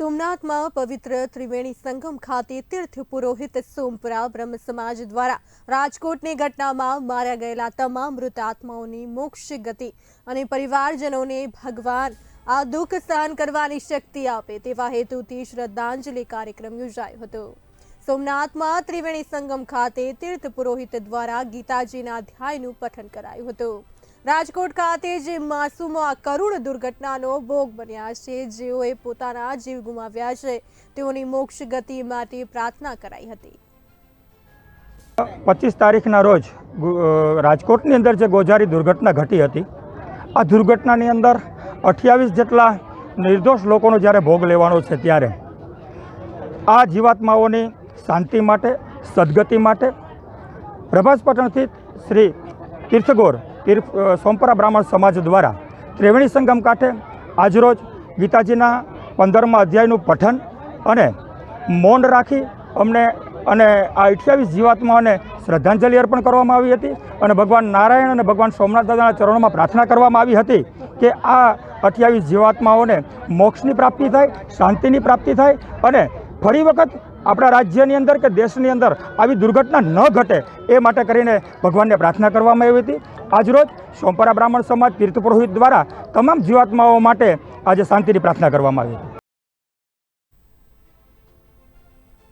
સોમનાથમાં પવિત્ર ત્રિવેણી સંગમ ખાતે તીર્થ પુરોહિત સોમપુરા બ્રહ્મ સમાજ દ્વારા રાજકોટની ઘટનામાં માર્યા ગયેલા તમામ મૃત આત્માઓની મોક્ષ ગતિ અને પરિવારજનોને ભગવાન આ દુઃખ સહન કરવાની શક્તિ આપે તેવા હેતુથી શ્રદ્ધાંજલિ કાર્યક્રમ યોજાયો હતો. સોમનાથમાં ત્રિવેણી સંગમ ખાતે તીર્થ પુરોહિત દ્વારા ગીતાજીના અધ્યાયનું પઠન કરાયું હતું. રાજકોટ ખાતે જે માસૂમો આ કરુણ દુર્ઘટનાનો ભોગ બન્યા છે, જેઓએ પોતાના જીવ ગુમાવ્યા છે, તેઓની મોક્ષ ગતિ માટે પ્રાર્થના કરાઈ હતી. પચીસ તારીખના રોજ રાજકોટની અંદર જે ગોઝારી દુર્ઘટના ઘટી હતી, આ દુર્ઘટનાની અંદર અઠ્યાવીસ જેટલા નિર્દોષ લોકોનો જ્યારે ભોગ લેવાનો છે ત્યારે, આ જીવાત્માઓની શાંતિ માટે, સદગતિ માટે, પ્રભાસ પટણથી શ્રી તીર્થગોર તીર્થ સોમપરા બ્રાહ્મણ સમાજ દ્વારા ત્રિવેણી સંગમ કાંઠે આજરોજ ગીતાજીના પંદરમા અધ્યાયનું પઠન અને મૌન રાખી અમને અને આ અઠ્યાવીસ જીવાત્માઓને શ્રદ્ધાંજલિ અર્પણ કરવામાં આવી હતી અને ભગવાન નારાયણ અને ભગવાન સોમનાથ દાદાના ચરણોમાં પ્રાર્થના કરવામાં આવી હતી કે આ અઠ્યાવીસ જીવાત્માઓને મોક્ષની પ્રાપ્તિ થાય, શાંતિની પ્રાપ્તિ થાય અને ફરી વખત આપણા રાજ્યની અંદર કે દેશની અંદર આવી દુર્ઘટના ન ઘટે એ માટે કરીને ભગવાનને પ્રાર્થના કરવામાં આવી હતી. આજરોજ સોમપરા બ્રાહ્મણ સમાજ તીર્થ પુરોહિત દ્વારા તમામ જીવાત્માઓ માટે આજે શાંતિની પ્રાર્થના કરવામાં આવી હતી.